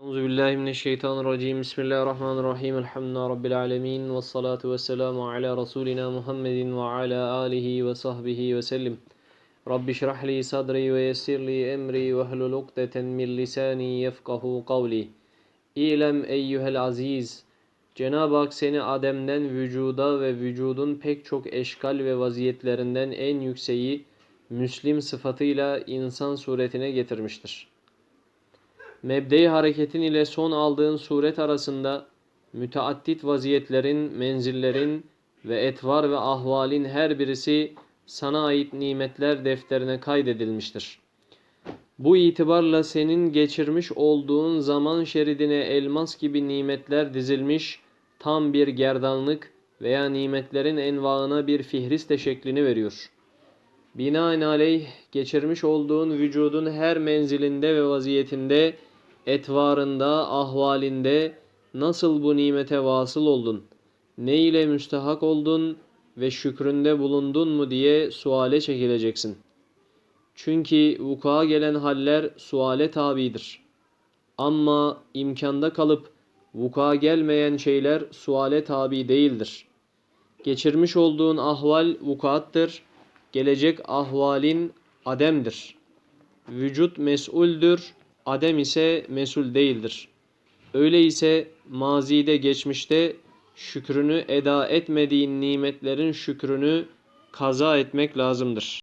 Euzu billahi mineşşeytanirracim. Bismillahirrahmanirrahim. Elhamdülillahi rabbil alamin ve salatu vesselamu ala rasulina Muhammedin ve ala alihi ve sahbihi ve sellim. Rabbi şrah li sadri ve yessir li emri ve hlul ukdeten min lisani yefkahu kavli. İlem eyyuhel aziz. Cenab-ı Hak seni Adem'den vücuda ve vücudun pek çok eşkal ve vaziyetlerinden en yükseği Müslim sıfatıyla insan suretine getirmiştir. Mebde-i hareketin ile son aldığın suret arasında müteaddit vaziyetlerin, menzillerin ve etvar ve ahvalin her birisi sana ait nimetler defterine kaydedilmiştir. Bu itibarla senin geçirmiş olduğun zaman şeridine elmas gibi nimetler dizilmiş tam bir gerdanlık veya nimetlerin envaına bir fihriste şeklini veriyor. Binaenaleyh geçirmiş olduğun vücudun her menzilinde ve vaziyetinde, etvarında, ahvalinde nasıl bu nimete vasıl oldun, ne ile müstehak oldun ve şükründe bulundun mu diye suale çekileceksin. Çünkü vuku'a gelen haller suale tabidir. Ama imkanda kalıp vuku'a gelmeyen şeyler suale tabi değildir. Geçirmiş olduğun ahval vukuattır, gelecek ahvalin ademdir. Vücut mes'uldür, adem ise mesul değildir. Öyleyse mazide geçmişte şükrünü eda etmediğin nimetlerin şükrünü kaza etmek lazımdır.